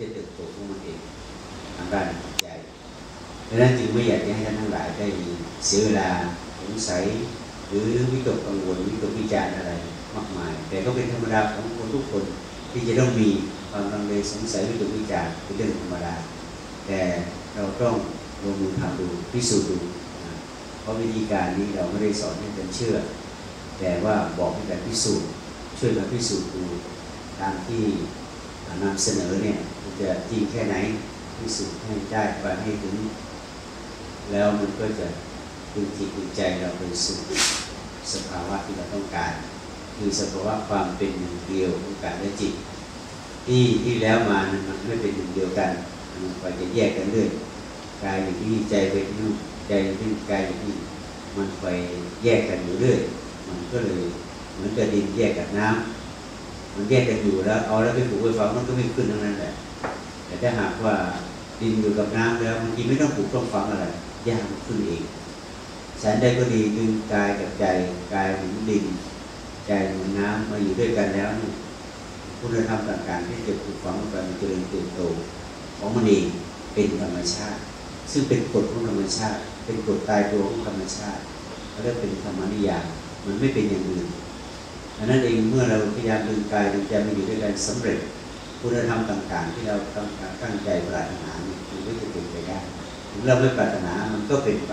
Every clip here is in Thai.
จะตของมันเองทางด้านจิตใจดังนั้นจึงไม่อยากจะให้ท่านทั้งหลายได้เสียเวลาสงสัยหรือวิตกกังวลวิตกวิจารณ์อะไรมากมาย แต่ก็เป็นธรรมดาของคนทุกคนที่จะต้องมีความลังเลสงสัยวิตกวิจารณ์เป็นเรื่องธรรมดา แต่เราต้องลงมือทำดูพิสูจน์ดูเพราะวิธีการนี้เราไม่ได้สอนให้เป็นเชื่อ แต่ว่าบอกให้การพิสูจน์ช่วยกันพิสูจน์ดูตามที่ นำเสนอเนี่ยมันจะจริงแค่ไหนพิสูจน์ให้ได้ไปให้ถึง แล้วมันก็จะดึงจิตดึงใจเราไปสู่สภาวะที่เราต้องการ คือสภาวะความเป็นหนึ่งเดียวของกายและจิต ที่ที่แล้วมานมันไม่เป็นหนึ่งเดียวกันมันไปจะแยกกันเรื่อยกายอยู่ที่ใจไปที่นู่นใจอยู่ที่กายอยู่ที่มันไปแยกกันอยู่เรื่อยมันก็เลยเหมือนกับดินแยกกับน้ำ มันแยกกันอยู่แล้ว เอาแล้วไปปลูกไปฝังมันก็ไม่ขึ้นทั้งนั้นแหละแต่ถ้าหากว่าดินอยู่กับน้ำแล้วบางทีไม่ต้องปลูกต้องฝังอะไรยางมันขึ้นเองฉันได้ก็ดีดึงกายกับใจกายเหมือนดินใจเหมือนน้ำมาอยู่ด้วยกันแล้วคุณธรรมต่างๆที่จะปลูกฝังลงไปมันเจริญเติบโตของมันเองเป็นธรรมชาติ ซึ่งเป็นกฎของธรรมชาติ เป็นกฎตายตัวของธรรมชาติเขาเรียกเป็นธรรมนิยามมันไม่เป็นอย่างอื่น ดังนั้นเองเมื่อเราพยายามดึงกายดึงใจมาอยู่ด้วยกันสำเร็จคุณธรรมต่าง ๆ ที่เราต้องการตั้งใจปรารถนามันก็จะเป็นไปได้ถึงเราไม่ปรารถนามันก็เป็นไป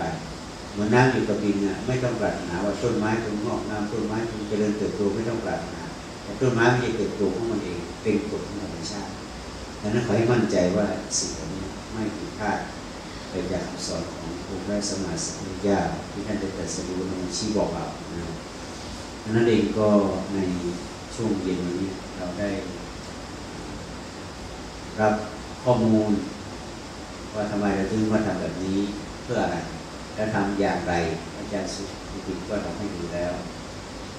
เหมือนน้ำอยู่กับดินน่ะไม่ต้องปรารถนาว่าต้นไม้จงงอกงามต้นไม้จงเจริญเติบโตไม่ต้องปรารถนาแต่ต้นไม้มันจะเติบโตของมันเองเป็นกฎของธรรมชาติดังนั้นขอให้มั่นใจว่าสิ่งเหล่านี้ไม่ผิดพลาดไปจากคำสอนของค์พระสมมาสัมพุทธเจ้าที่ท่านได้ตรัสรู้ในชี้บอกเรา นะครับดังนั้นเองก็ในช่วงเย็นวันนี้เราได้ รับข้อมูล ว่าทำไมเราถึงมาทำแบบนี้เพื่ออะไรและทำอย่างไรอาจารย์สุธิก็ทำให้ดูแล้ว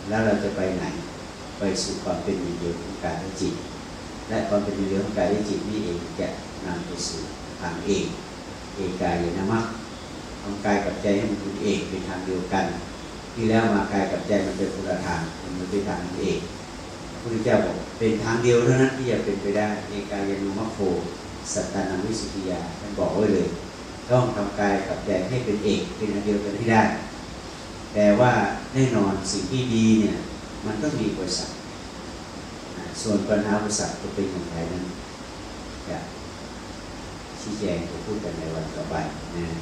แล้วเราจะไปไหนไปสู่ความเป็นหนึ่งเดียของกายและจิต และความเป็นหนึ่งเดียของกายและจิตนี่เองจะนำไปสู่ทางเอกเอกายนามัคทำกายกับใจให้มันเป็นเอกเป็นทางเดียวกัน ที่แล้วมากายกับใจมันเป็นคนละทางมันเป็นทางเอกพระพุทธเจ้าบอกเป็นทางเดียวเท่านั้นที่จะเป็นไปได้เอกายนามัคโคสัตตานังวิสุทธิยาท่านบอกไว้เลย ต้องทำกายกับใจให้เป็นเอกเป็นอันเดียวกันให้ได้ แต่ว่าแน่นอนสิ่งที่ดีเนี่ยมันก็มีบริษัทส่วนปัญหาบริษัทก็เป็นอย่างไรนั้นจะชี้แจงจะพูดกันในวันต่อไปนะ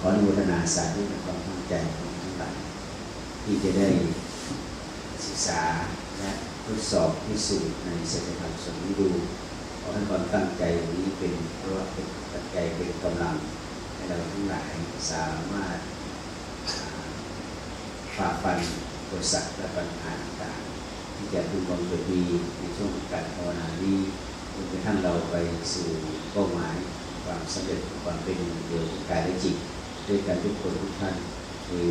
ขออนุโมทนาสาธุในความตั้งใจของ ที่จะได้ศึกษาและทดสอบพิสูจน์ในสัจธรรมสมนี้ดูขอให้ความตั้งใจนี้เป็นเพราะว่าเป็นปัจจัยเป็นกำลังให้เราทั้งหลายสามารถฝ่าฟันอุปสรรคและปัญหาต่างๆที่จะพึงบังเกิดมีในช่วงการภาวนานี้จนกระทั่งเราไปสู่เป้าหมายความสำเร็จความเป็นเดียวกายและจิตด้วยกันทุกคนทุกท่านคือ